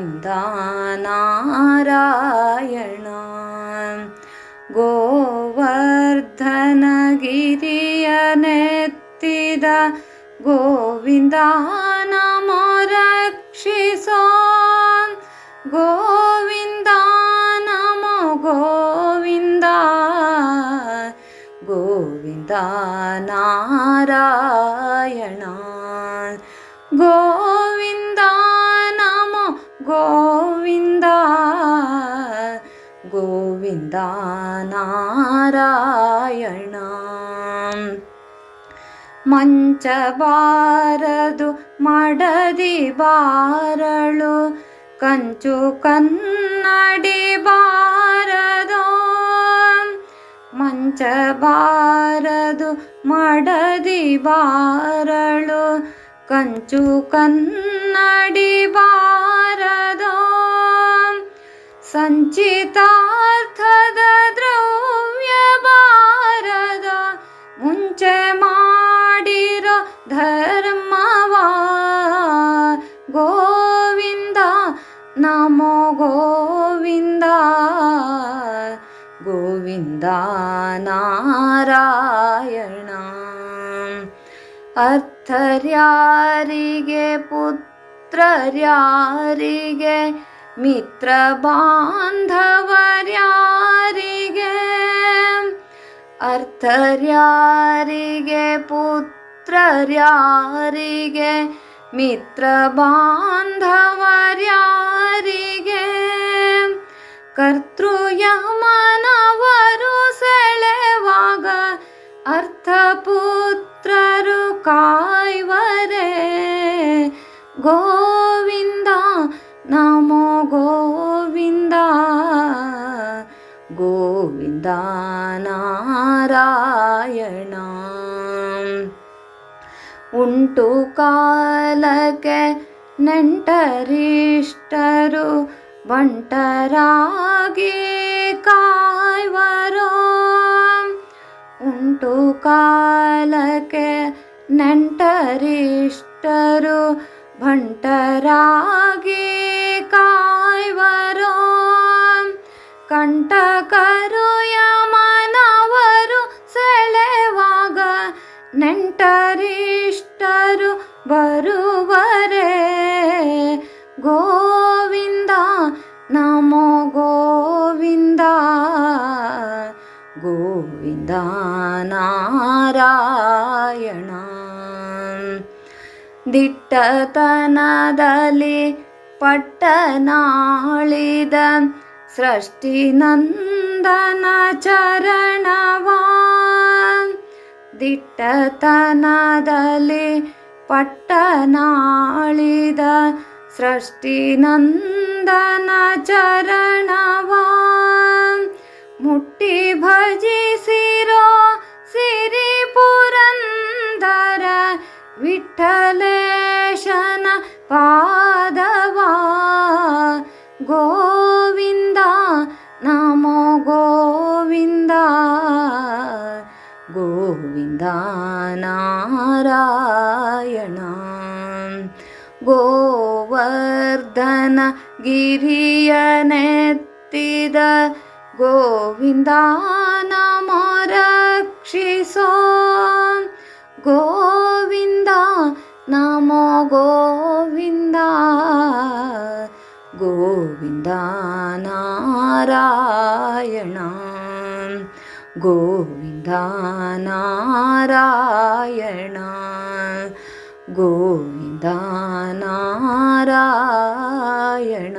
ಗೋವಿಂದ ನಾರಾಯಣ ಗೋವರ್ಧನಗಿರಿಯನೆತ್ತಿದ ಗೋವಿಂದ ನಮೋ ರಕ್ಷಿಸೋ ಗೋವಿಂದ ನಮೋ ಗೋವಿಂದ ಗೋವಿಂದ ನಾರಾಯಣ ನಮೋ ಗೋವಿಂದ ಗೋವಿಂದ ನಾರಾಯಣ ಮಂಚ ಬಾರದು ಮಡದಿ ಬಾರಳು ಕಂಚು ಕನ್ನಡಿ ಬಾರದೋ ಮಂಚ ಬಾರದು ಮಡದಿ ಬಾರಳು ಕಂಚು ಕನ್ನಡಿ ಬಾರದೋ ಸಂಚಿತಾರ್ಥದ ದ್ರವ್ಯ ಬಾರದ ಮುಂಚೆ ಮಾಡಿರೋ ಧರ್ಮವ ಗೋವಿಂದ ನಮೋ ಗೋವಿಂದ ಗೋವಿಂದ ನಾರಾಯಣ. ಅರ್ಥರ್ಯಾರಿಗೆ ಪುತ್ರರ್ಯಾರಿಗೆ ಮಿತ್ರ ಬಾಂಧವರ್ಯಾರಿಗೆ ಅರ್ಥರ್ಯಾರಿಗೆ ಪುತ್ರರ್ಯಾರಿಗೆ ಮಿತ್ರ ಬಾಂಧವರ್ಯಾರಿಗೆ ಕರ್ತೃಯಮನವರು ಸೆಳೆವಾಗ ಅರ್ಥಪುತ್ರರು ಕಾಯ್ವರೇ. ಗೋವಿಂದ ನಾರಾಯಣ ಉಂಟು ಕಾಲಕ್ಕೆ ನೆಂಟರಿಷ್ಟರು ಬಂಟರಾಗಿ ಕಾಯ್ವರೋ ಉಂಟು ಕಾಲಕ್ಕೆ ನೆಂಟರಿಷ್ಟರು ಭಂಟರಾಗಿ ಕಂಟಕರು ಯಮನವರು ಸೆಳೆವಾಗ ನೆಂಟರಿಷ್ಟರು ಬರುವರೆ. ಗೋವಿಂದ ನಮೋ ಗೋವಿಂದ. ಗೋವಿಂದ ನಾರಾಯಣ. ದಿಟ್ಟತನದಲ್ಲಿ ಪಟ್ಟನಾಳಿದ सृष्टिनन्दनचरणवान् दिट्टतनदले पट्टनाळिद सृष्टिनन्दनचरणवान् मुट्टि चरणवा मुट्टि भजिसिरोपुरन्दर विठलेशन पादवा गो ಗೋವಿಂದ ನಾರಾಯಣ ಗೋವರ್ಧನ ಗಿರಿಯನೆತ್ತಿದ ಗೋವಿಂದ ನಮೋ ರಕ್ಷಿಸೋ ಗೋವಿಂದ ನಮೋ ಗೋವಿಂದ ಗೋವಿಂದ ನಾರಾಯಣ गोविन्दनारायण। गोविन्द नारायण